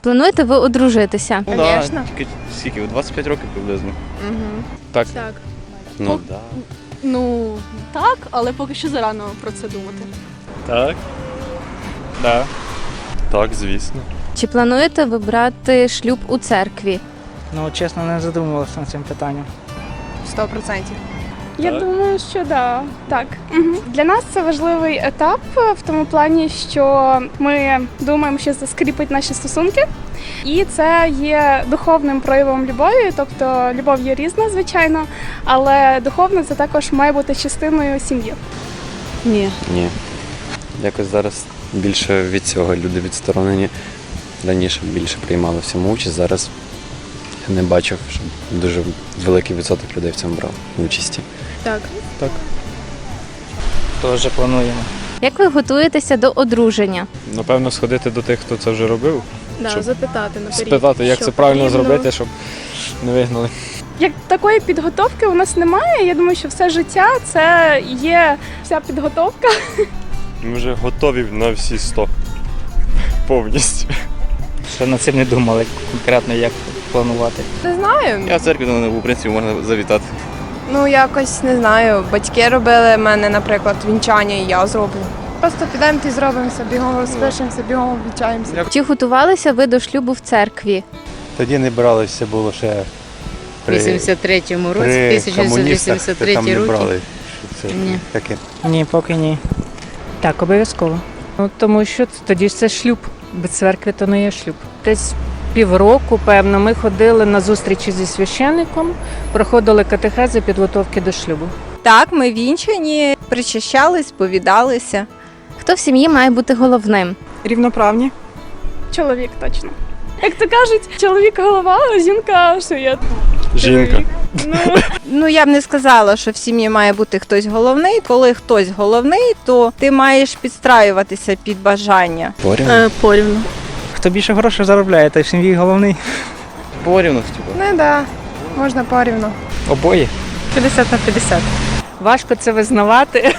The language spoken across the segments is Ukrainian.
Чи плануєте ви одружитися? Ну, да, тільки скільки? 25 років приблизно. Угу. Так. Так. Ну да. Ну так, але поки що зарано про це думати. Так. Да. Так, звісно. Чи плануєте ви брати шлюб у церкві? Ну, чесно, не задумувався над цим питанням. Сто процентів. Я Так. думаю, що да. Так. Угу. Для нас це важливий етап е, в тому плані, що ми думаємо, що це скріпить наші стосунки, і це є духовним проявом любові. Тобто любов є різна, звичайно, але духовна це також має бути частиною сім'ї. Ні. Ні. Якось зараз більше від цього люди відсторонені. Раніше більше приймали в цьому участь. Зараз я не бачив, щоб дуже великий відсоток людей в цьому брав участі. Так. Так. Теж плануємо. Як ви готуєтеся до одруження? Напевно, сходити до тих, хто це вже робив. Да, Щоб запитати наперед. Спитати, як що це правильно потрібно. зробити, щоб не вигнали. Як такої підготовки у нас немає. Я думаю, що все життя це є вся підготовка. Ми вже готові на всі 100. Повністю. Ще над цим не думали конкретно, як планувати. Не знаю. Я в церкві в принципі можна завітати. Ну якось не знаю. Батьки робили мене, наприклад, вінчання, і я зроблю. Просто підемо і зробимося, бігом розпишемося, бігом вінчаємося. Чи готувалися ви до шлюбу в церкві? Тоді не бралися, було ще В при, 83-му році, при комуністах, то 1983 там не роки. брали. що Це Ні. таке. Ні, поки ні. Так, обов'язково. Ну, тому що тоді ж це шлюб. Без церкви то не є шлюб. Десь півроку, певно, ми ходили на зустрічі зі священником, проходили катехези підготовки до шлюбу. Так, ми вінчані, причащались, сповідалися. Хто в сім'ї має бути головним? Рівноправні. Чоловік точно. Як то кажуть, чоловік голова, а жінка шиє. Жінка. Ну, Ну я б не сказала, що в сім'ї має бути хтось головний. Коли хтось головний, то ти маєш підстраюватися під бажання. Порівну? Е, порівну. Хто більше грошей заробляє, той в сім'ї головний. Порівну, типу. Не да, можна порівну. Обоє. 50 на 50. Важко це визнавати,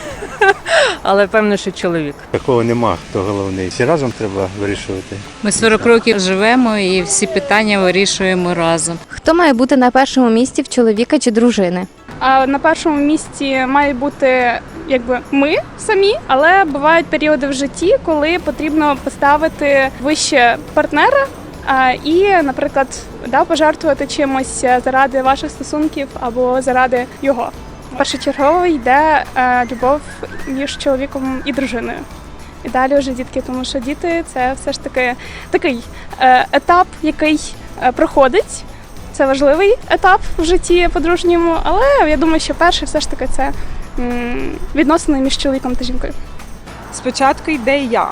але певно, що чоловік. Такого нема, хто головний. Всі разом треба вирішувати. Ми 40 років живемо і всі питання вирішуємо разом. Хто має бути на першому місці в чоловіка чи дружини? а на першому місці має бути якби ми самі, але бувають періоди в житті, коли потрібно поставити вище партнера. а, І, наприклад, да, пожертвувати чимось заради ваших стосунків або заради його. Першочергово йде е, любов між чоловіком і дружиною. І далі вже дітки, тому що діти це все ж таки такий е, етап, який е, проходить. Це важливий етап в житті подружньому, але я думаю, що перший все ж таки це відносини між чоловіком та жінкою. Спочатку йде я.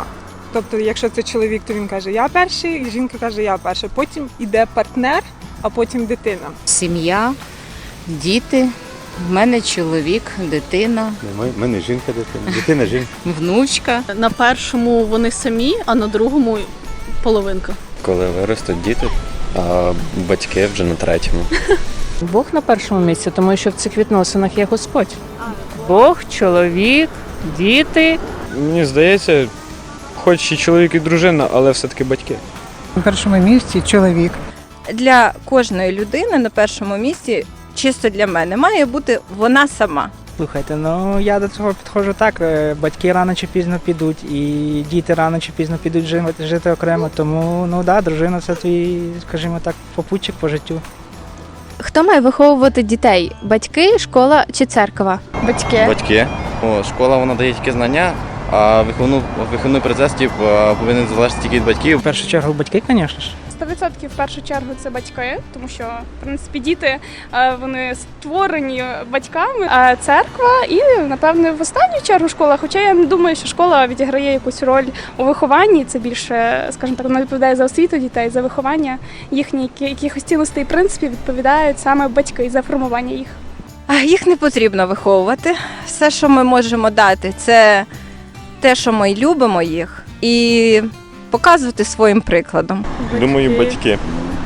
Тобто, якщо це чоловік, то він каже я перший, і жінка каже я перша. Потім йде партнер, а потім дитина. Сім'я, діти, в мене чоловік, дитина, Ми, ми не жінка дитина. Дитина жінка. внучка. На першому вони самі, а на другому половинка. Коли виростуть діти, а батьки вже на третьому. Бог на першому місці, тому що в цих відносинах є Господь. Бог, чоловік, діти. Мені здається, хоч і чоловік і дружина, але все-таки батьки. На першому місці чоловік. Для кожної людини на першому місці, чисто для мене, має бути вона сама. Слухайте, ну я до цього підходжу так. е, Батьки рано чи пізно підуть, і діти рано чи пізно підуть жити, жити окремо. Тому ну да, дружина це твій, скажімо так, попутчик по життю. Хто має виховувати дітей? Батьки, школа чи церква? Батьки. Батьки. О, школа вона дає тільки знання, а виховну, виховний процес типу, повинен залежати тільки від батьків. В першу чергу батьки, звісно ж. 100% в першу чергу це батьки, тому що в принципі діти е, вони створені батьками, а церква і напевне в останню чергу школа. Хоча я не думаю, що школа відіграє якусь роль у вихованні. Це більше, скажімо так, вона відповідає за освіту дітей, за виховання їхніх якихось цінностей і принципів відповідають саме батьки за формування їх. Їх не потрібно виховувати. Все, що ми можемо дати, це те, що ми любимо їх, і показувати своїм прикладом. Думаю, батьки.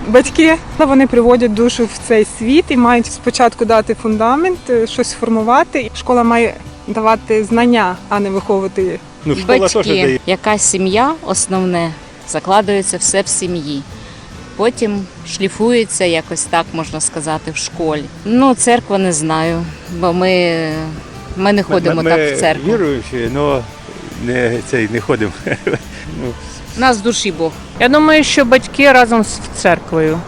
Батьки ну, вони приводять душу в цей світ і мають спочатку дати фундамент, е, щось формувати. Школа має давати знання, а не виховувати Ну, школа теж дає. Яка сім'я основне закладується все в сім'ї. Потім шліфується якось так можна сказати в школі. Ну, церква не знаю, бо ми, ми не ходимо ми, так в церкву. Віруючі, але не цей не ходимо. Ну, нас душі Бог. Я думаю, що батьки разом з церквою.